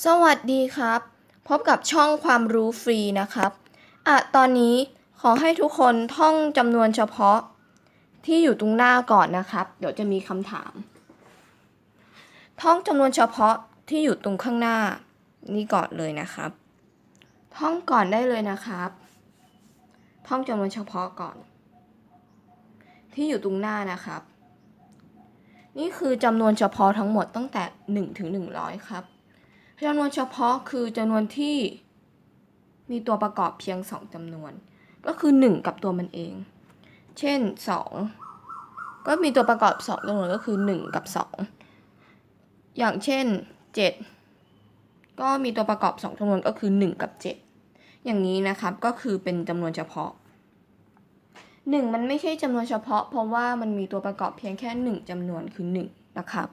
สวัสดีครับ พบกับช่องความรู้ฟรีนะครับอะตอนนี้ขอให้ทุกคนท่องจำนวนเฉพาะ ที่อยู่ตรงหน้าก่อนนะครับ เดี๋ยวจะมีคำถาม ท่องจำนวนเฉพาะที่อยู่ตรงข้างหน้า นี่ก่อนเลยนะครับ ท่องก่อนได้เลยนะครับ ท่องจำนวนเฉพาะก่อน ที่อยู่ตรงหน้านะครับ นี่คือจำนวนเฉพาะทั้งหมดตั้งแต่1ถึง100 ครับ จำนวนเฉพาะคือจำนวนที่มีตัวประกอบเพียง 2จำนวน ก็คือ 1 กับตัวมันเอง เช่น 2 ก็มีตัวประกอบ 2จำนวนก็คือ 1 กับ 2 อย่างเช่น 7 ก็มีตัวประกอบ 2จำนวนก็คือ 1 กับ 7 อย่างนี้นะครับก็คือเป็นจำนวนเฉพาะ 1 มันไม่ใช่จำนวนเฉพาะ เพราะว่ามันมีตัวประกอบเพียงแค่ 1จำนวนคือ 1 นะครับ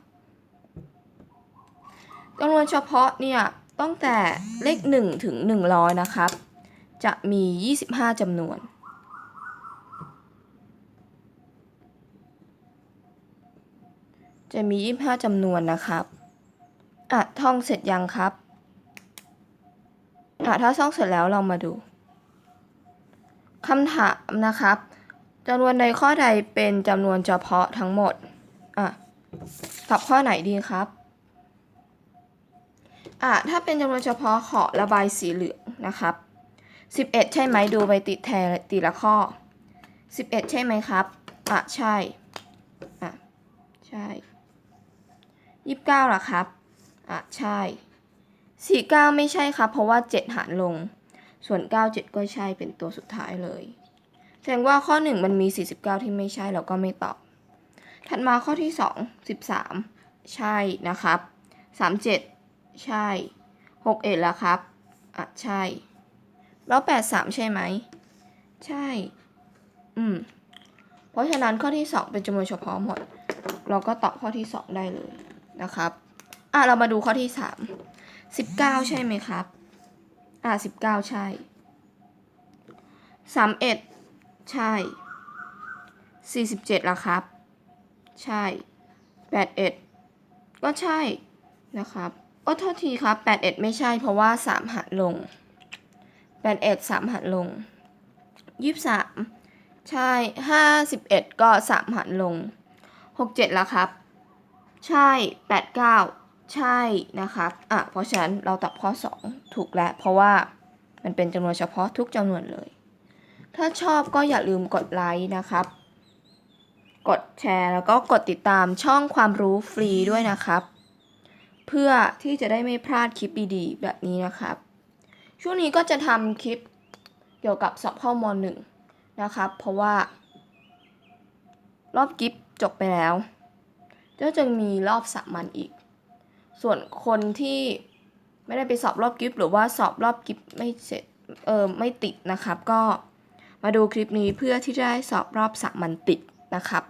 จำนวนเฉพาะเนี่ยตั้งแต่เลข 1 ถึง 100 นะครับ จะมี 25จำนวน จะมี 25จำนวนนะครับ อะ ท่องเสร็จยังครับ อะ ถ้าท่องเสร็จแล้วเรามาดูคำถามนะครับจำนวนใดข้อใดเป็นจำนวนเฉพาะทั้งหมด อะตอบข้อไหนดีครับ อะถ้าเป็นจำนวนเฉพาะขอระบายสีเหลืองนะครับ 11 ใช่ไหมดูไปติดแทนตีละข้อ 11 ใช่ไหมครับ อะ ใช่ อะ ใช่29ล่ะครับ อะ ใช่49ไม่ใช่ครับ เพราะว่า7หารลง ส่วน9 7ก็ใช่เป็นตัวสุดท้ายเลย แสดงว่าข้อ1มันมี49ที่ไม่ใช่เราก็ไม่ตอบ ถัดมาข้อที่2 13 ใช่นะครับ37 ใช่61แล้วครับ อะ ใช่ แล้ว83ใช่ไหม ใช่ อืม เพราะฉะนั้นข้อที่2เป็นจำนวนเฉพาะหมด เราก็ตอบข้อที่2ได้เลยนะครับ อะ เรามาดูข้อที่3 19ใช่ไหมครับ อะ19ใช่31ใช่47ละครับ ใช่81ก็ใช่นะครับ อ้โทษทีครับ81ไม่ใช่เพราะว่า3หันลง81 3หันลง23ใช่51ก็3หันลง67ละครับ ใช่89ใช่นะครับอะเพราะฉะนั้นเราตอบข้อ2ถูกแล้วเพราะว่ามันเป็นจำนวนเฉพาะทุกจำนวนเลย ถ้าชอบก็อย่าลืมกดไลค์นะครับ กดแชร์แล้วก็กดติดตามช่องความรู้ฟรีด้วยนะครับ เพื่อที่จะได้ไม่พลาดคลิปดีๆ แบบนี้นะครับ ช่วงนี้ก็จะทำคลิปเกี่ยวกับสอบเข้ามหนึ่งนะครับ เพราะว่า รอบกิฟจบไปแล้วก็จะมีรอบสามัญอีก ส่วนคนที่ไม่ได้ไปสอบรอบกิฟหรือว่าสอบรอบกิฟไม่เสร็จเออไม่ติดนะครับ ก็มาดูคลิปนี้เพื่อที่จะได้สอบรอบสามัญติดนะครับ